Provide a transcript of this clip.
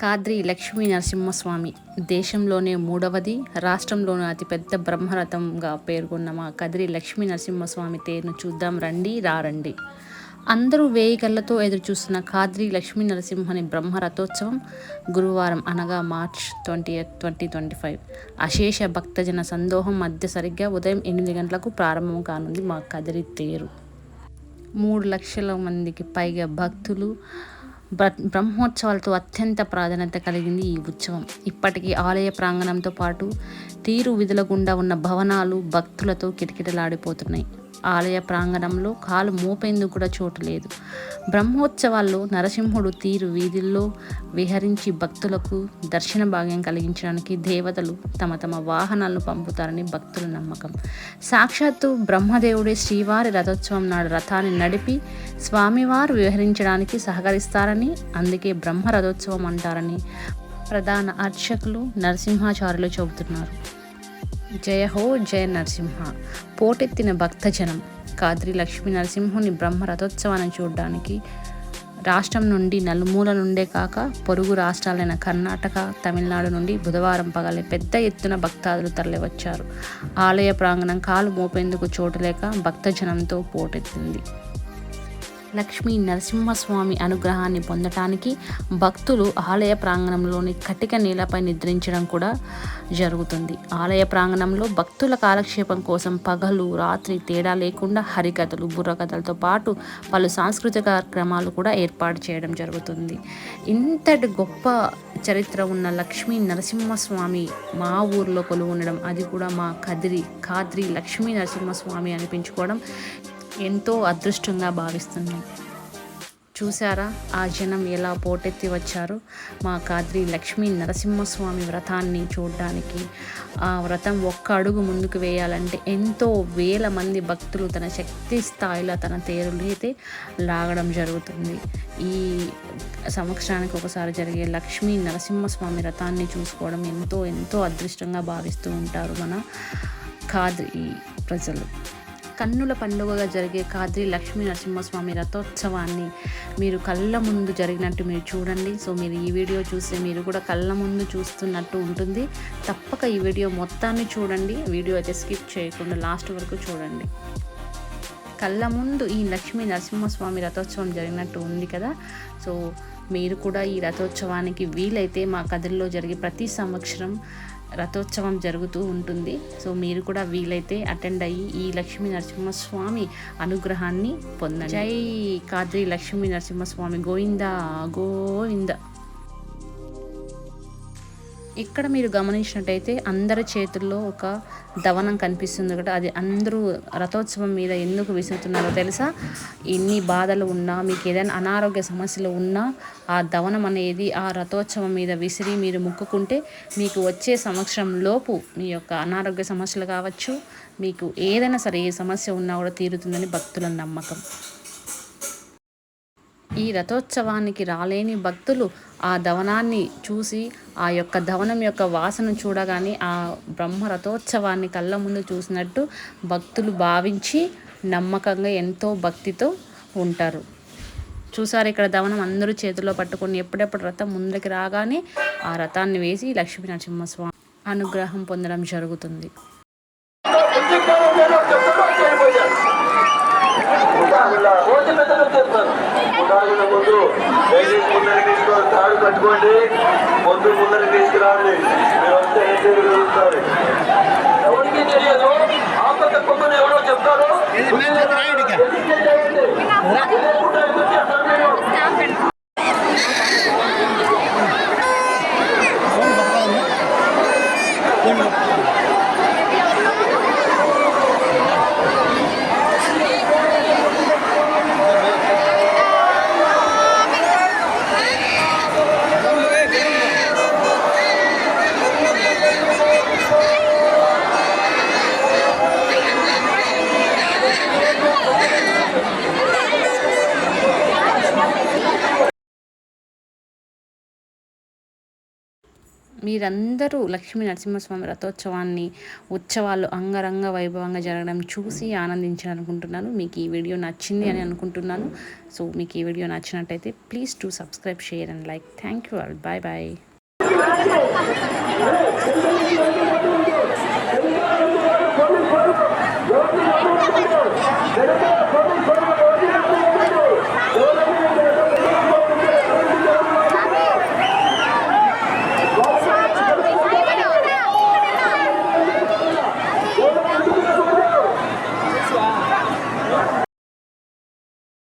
కాద్రి లక్ష్మీ నరసింహస్వామి. దేశంలోనే మూడవది రాష్ట్రంలోనే అతిపెద్ద బ్రహ్మరథంగా పేర్కొన్న మా కదిరి లక్ష్మీ నరసింహస్వామి తేరును చూద్దాం రండి రారండి. అందరూ వేయి కళ్ళతో ఎదురు చూస్తున్న కాద్రి లక్ష్మీ నరసింహని బ్రహ్మరథోత్సవం గురువారం అనగా March twenty eighth twenty twenty five. అశేష భక్తజన సందోహం మధ్య సరిగ్గా ఉదయం ఎనిమిది గంటలకు ప్రారంభం కానుంది మా కదిరి తేరు. మూడు లక్షల మందికి పైగా భక్తులు బ్రహ్మోత్సవాలతో అత్యంత ప్రాధాన్యత కలిగింది ఈ ఉత్సవం. ఇప్పటికీ ఆలయ ప్రాంగణంతో పాటు తీరు విధుల గుండా ఉన్న భవనాలు భక్తులతో కిటకిటలాడిపోతున్నాయి. ఆలయ ప్రాంగణంలో కాలు మోపేందుకు కూడా చోటు లేదు. బ్రహ్మోత్సవాల్లో నరసింహుడు తీరు వీధుల్లో విహరించి భక్తులకు దర్శన భాగ్యం కలిగించడానికి దేవతలు తమ తమ వాహనాలను పంపుతారని భక్తుల నమ్మకం. సాక్షాత్తు బ్రహ్మదేవుడే శ్రీవారి రథోత్సవం నాడు రథాన్ని నడిపి స్వామివారు విహరించడానికి సహకరిస్తారని అందుకే బ్రహ్మ రథోత్సవం అంటారని ప్రధాన అర్చకులు నరసింహాచార్యులు చెబుతున్నారు. జయ హో జయ నరసింహ పోటెత్తిన భక్తజనం కాద్రి లక్ష్మీ నరసింహుని బ్రహ్మ రథోత్సవాన్ని చూడడానికి రాష్ట్రం నుండి నలుమూల నుండే కాక పొరుగు రాష్ట్రాలైన కర్ణాటక తమిళనాడు నుండి బుధవారం పగలే పెద్ద ఎత్తున భక్తాదులు తరలివచ్చారు. ఆలయ ప్రాంగణం కాలు మోపేందుకు చోటు లేక భక్తజనంతో పోటెత్తింది. లక్ష్మీ నరసింహస్వామి అనుగ్రహాన్ని పొందటానికి భక్తులు ఆలయ ప్రాంగణంలోని కటిక నేలపై నిద్రించడం కూడా జరుగుతుంది. ఆలయ ప్రాంగణంలో భక్తుల కాలక్షేపం కోసం పగలు రాత్రి తేడా లేకుండా హరికథలు బుర్రకథలతో పాటు పలు సాంస్కృతిక కార్యక్రమాలు కూడా ఏర్పాటు చేయడం జరుగుతుంది. ఇంతటి గొప్ప చరిత్ర ఉన్న లక్ష్మీ నరసింహస్వామి మా ఊర్లో కొలువు ఉండడం అది కూడా మా కదిరి కాద్రి లక్ష్మీ నరసింహస్వామి అనిపించుకోవడం ఎంతో అదృష్టంగా భావిస్తున్నాం చూసారా ఆ జనం ఎలా పోటెత్తి వచ్చారు? మా కాద్రి లక్ష్మీ నరసింహస్వామి వ్రతాన్ని చూడడానికి ఆ వ్రతం ఒక్క అడుగు ముందుకు వేయాలంటే ఎంతో వేల మంది భక్తులు తన శక్తి స్థాయిలో తన తేరులు అయితే లాగడం జరుగుతుంది. ఈ సంవత్సరానికి ఒకసారి జరిగే లక్ష్మీ నరసింహస్వామి వ్రతాన్ని చూసుకోవడం ఎంతో ఎంతో అదృష్టంగా భావిస్తూ ఉంటారు మన కాద్రి ప్రజలు. కన్నుల పండుగగా జరిగే కాద్రి లక్ష్మీ నరసింహస్వామి రథోత్సవాన్ని మీరు కళ్ళ ముందు జరిగినట్టు మీరు చూడండి. సో మీరు ఈ వీడియో చూస్తే మీరు కూడా కళ్ళ ముందు చూస్తున్నట్టు ఉంటుంది. తప్పక ఈ వీడియో మొత్తాన్ని చూడండి. వీడియో అయితే స్కిప్ చేయకుండా లాస్ట్ వరకు చూడండి. కళ్ళ ముందు ఈ లక్ష్మీ నరసింహస్వామి రథోత్సవం జరిగినట్టు ఉంది కదా. సో మీరు కూడా ఈ రథోత్సవానికి వీలైతే మా కదిరిలో జరిగే ప్రతి సంవత్సరం రథోత్సవం జరుగుతూ ఉంటుంది. సో మీరు కూడా వీలైతే అటెండ్ అయ్యి ఈ లక్ష్మీ నరసింహస్వామి అనుగ్రహాన్ని పొందండి. జై కాద్రి లక్ష్మీ నరసింహస్వామి. గోవింద గోవింద. ఇక్కడ మీరు గమనించినట్టయితే అందరి చేతుల్లో ఒక దవనం కనిపిస్తుంది ఒకటి అది అందరూ రథోత్సవం మీద ఎందుకు విసురుతున్నారో తెలుసా? ఎన్ని బాధలు ఉన్నా మీకు ఏదైనా అనారోగ్య సమస్యలు ఉన్నా ఆ దవనం అనేది ఆ రథోత్సవం మీద విసిరి మీరు ముక్కుకుంటే మీకు వచ్చే సంవత్సరం లోపు మీ యొక్క అనారోగ్య సమస్యలు కావచ్చు మీకు ఏదైనా సరే ఏ సమస్య ఉన్నా కూడా తీరుతుందని భక్తుల నమ్మకం. ఈ రథోత్సవానికి రాలేని భక్తులు ఆ ధవనాన్ని చూసి ఆ యొక్క ధవనం యొక్క వాసన చూడగానే ఆ బ్రహ్మ రథోత్సవాన్ని కళ్ళ ముందు చూసినట్టు భక్తులు భావించి నమ్మకంగా ఎంతో భక్తితో ఉంటారు. చూసారు ఇక్కడ దవనం అందరూ చేతిలో పట్టుకొని ఎప్పుడెప్పుడు రథం ముందుకి రాగానే ఆ రథాన్ని వేసి లక్ష్మీ నరసింహస్వామి అనుగ్రహం పొందడం జరుగుతుంది. కోటి ముందు దయచేసి ముందరికి తీసుకొని తాడు కట్టుకోండి. ముందు ముందరికి తీసుకురాండి. మీరు వస్తే ఏం జరుగుతుంది మీరందరూ లక్ష్మీ నరసింహస్వామి రథోత్సవాన్ని ఉత్సవాలు అంగరంగ వైభవంగా జరగడం చూసి ఆనందించాలనుకుంటున్నాను. మీకు ఈ వీడియో నచ్చింది అని అనుకుంటున్నాను. సో మీకు ఈ వీడియో నచ్చినట్టయితే please to subscribe share and like. Thank you all. Bye bye.